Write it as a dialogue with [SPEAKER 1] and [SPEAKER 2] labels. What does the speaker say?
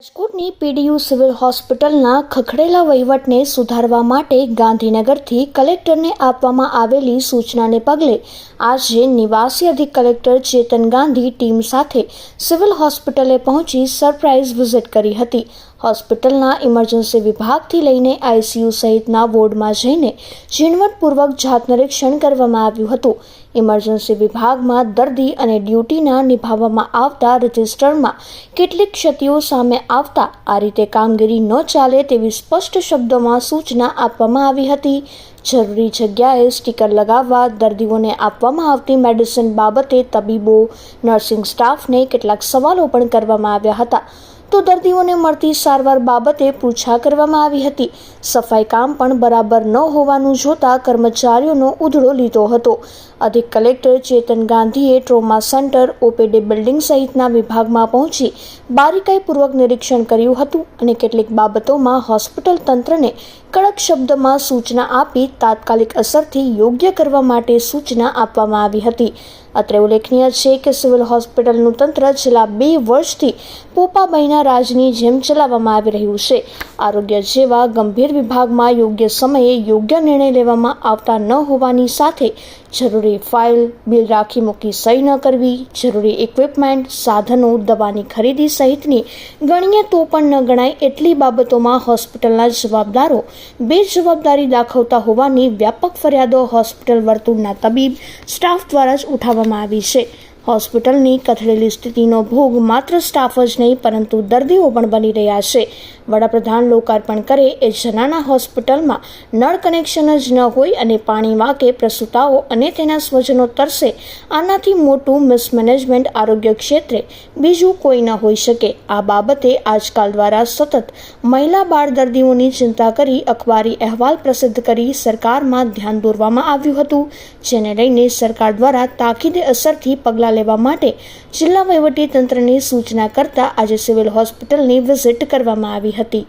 [SPEAKER 1] રાજકોટની PDU civil હોસ્પિટલના ખખડેલા વહીવટને સુધારવા માટે ગાંધીનગરથી કલેક્ટરને આપવામાં આવેલી સૂચનાને પગલે આજે નિવાસી અધિક કલેક્ટર ચેતન ગાંધી ટીમ સાથે સિવિલ હોસ્પિટલે પહોંચી સરપ્રાઇઝ વિઝિટ કરી હતી. હોસ્પિટલના ઇમરજન્સી વિભાગથી લઈને આઈસીયુ સહિતના વોર્ડમાં જઈને ઝીણવટપૂર્વક જાત નિરીક્ષણ કરવામાં આવ્યું હતું. ઇમરજન્સી વિભાગમાં દર્દી અને ડ્યુટીના નિભાવવામાં આવતા રજિસ્ટરમાં કેટલીક ક્ષતિઓ સામે આવતા આ રીતે કામગીરી ન ચાલે તેવી સ્પષ્ટ શબ્દોમાં સૂચના આપવામાં આવી હતી. જરૂરી જગ્યાએ સ્ટીકર લગાવવા દર્દીઓને આપવામાં આવતી મેડિસિન બાબતે તબીબો, નર્સિંગ સ્ટાફને કેટલાક સવાલો પણ કરવામાં આવ્યા હતા. તો દર્દીઓને મળતી સારવાર બાબતે પૂછા કરવામાં આવી હતી. સફાઈ કામ પણ બરાબર ન હોવાનું જોતા કર્મચારીઓનો ઉધડો લીધો હતો. અધિક કલેક્ટર ચેતન ગાંધીએ ટ્રોમા સેન્ટર, ઓપીડી બિલ્ડિંગ સહિતના વિભાગમાં પહોંચી બારીકાઈપૂર્વક નિરીક્ષણ કર્યું હતું અને કેટલીક બાબતોમાં હોસ્પિટલ તંત્રને કડક શબ્દમાં સૂચના આપી તાત્કાલિક અસરથી યોગ્ય કરવા માટે સૂચના આપવામાં આવી હતી. અત્રે ઉલ્લેખનીય છે કે સિવિલ હોસ્પિટલનું તંત્ર છેલ્લા બે વર્ષથી પોપાબાઈના રાજની જેમ ચલાવવામાં આવી રહ્યું છે. આરોગ્ય જેવા ગંભીર વિભાગમાં યોગ્ય સમયે યોગ્ય નિર્ણય લેવામાં આવતા ન હોવાની સાથે જરૂરી ફાઇલ, બિલ રાખી મૂકી સહી ન કરવી, જરૂરી ઇક્વિપમેન્ટ, સાધનો, દવાની ખરીદી સહિતની ગણીએ તો પણ ન ગણાય એટલી બાબતોમાં હોસ્પિટલના જવાબદારો બેજવાબદારી દાખવતા હોવાની વ્યાપક ફરિયાદો હોસ્પિટલ વર્તુળના તબીબ, સ્ટાફ દ્વારા જ ઉઠાવવામાં આવી છે. હોસ્પિટલની કથળેલી સ્થિતિનો ભોગ માત્ર સ્ટાફ જ નહીં, પરંતુ દર્દીઓ પણ બની રહ્યા છે. વડાપ્રધાન લોકાર્પણ કરે એ જનાના હોસ્પિટલમાં નળ કનેક્શન જ ન હોય અને પાણી વાંકે પ્રસૂતાઓ અને તેના સ્વજનો તરસે. આનાથી મોટું મિસમેનેજમેન્ટ આરોગ્ય ક્ષેત્રે બીજું કોઈ ન હોઈ શકે. આ બાબતે આજકાલ દ્વારા સતત મહિલા બાળ દર્દીઓની ચિંતા કરી અખબારી અહેવાલ પ્રસિદ્ધ કરી સરકારમાં ધ્યાન દોરવામાં આવ્યું હતું, જેને લઈને સરકાર દ્વારા તાકીદે અસરથી પગલાં લેવા માટે જિલ્લા તંત્રની સૂચના કરતા આજે સિવિલ હોસ્પિટલની વિઝિટ કરવામાં આવી હતી.